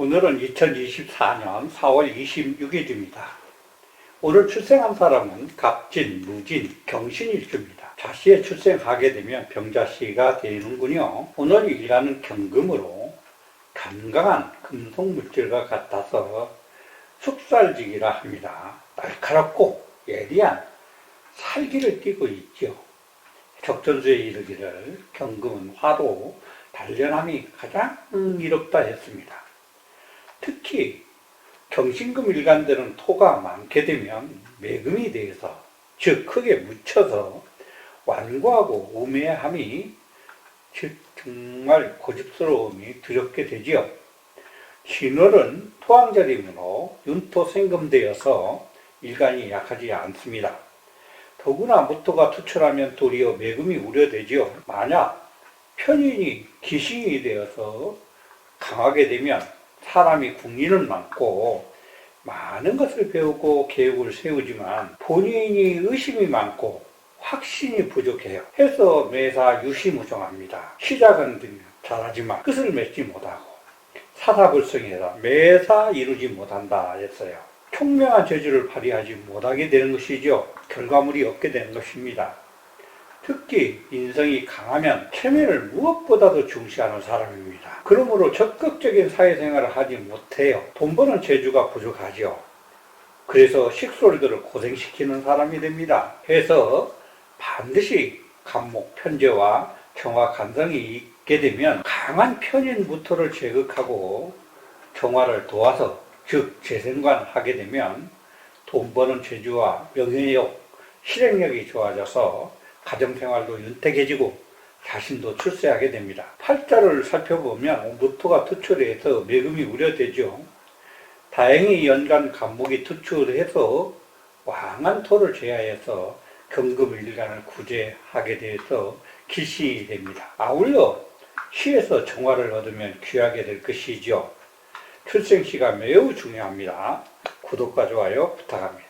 오늘은 2024년 4월 26일입니다. 오늘 출생한 사람은 갑진, 무진, 경신일주입니다. 자씨에 출생하게 되면 병자씨가 되는군요. 오늘 일가는 경금으로 건강한 금속물질과 같아서 숙살직이라 합니다. 날카롭고 예리한 살기를 띠고 있죠. 적전수에 이르기를 경금은 화로 단련함이 가장 이롭다 했습니다. 특히 경신금 일간들은 토가 많게 되면 매금이 되어서 즉 크게 묻혀서 완고하고 우매함이 즉 정말 고집스러움이 두렵게 되지요. 신월은 토왕절이므로 윤토 생금되어서 일간이 약하지 않습니다. 더구나 무토가 투철하면 도리어 매금이 우려되지요. 만약 편인이 기신이 되어서 강하게 되면 사람이 국리는 많고 많은 것을 배우고 계획을 세우지만 본인이 의심이 많고 확신이 부족해요. 해서 매사 유시무정합니다. 시작은 잘하지만 끝을 맺지 못하고 사사불성해서 매사 이루지 못한다 했어요. 총명한 재주를 발휘하지 못하게 되는 것이죠. 결과물이 없게 되는 것입니다. 특히 인성이 강하면 체면을 무엇보다도 중시하는 사람입니다. 그러므로 적극적인 사회생활을 하지 못해요. 돈 버는 재주가 부족하죠. 그래서 식솔들을 고생시키는 사람이 됩니다. 해서 반드시 감목, 편제와 정화 간성이 있게 되면 강한 편인 무토를 제극하고 정화를 도와서 즉 재생관하게 되면 돈 버는 재주와 명예욕, 실행력이 좋아져서 가정생활도 윤택해지고 자신도 출세하게 됩니다. 팔자를 살펴보면 무토가 투출해서 매금이 우려되죠. 다행히 연간 간목이 투출해서 왕한 토를 제하해서 경금 일간을 구제하게 돼서 기시 됩니다. 아울러 시에서 정화를 얻으면 귀하게 될 것이죠. 출생시가 매우 중요합니다. 구독과 좋아요 부탁합니다.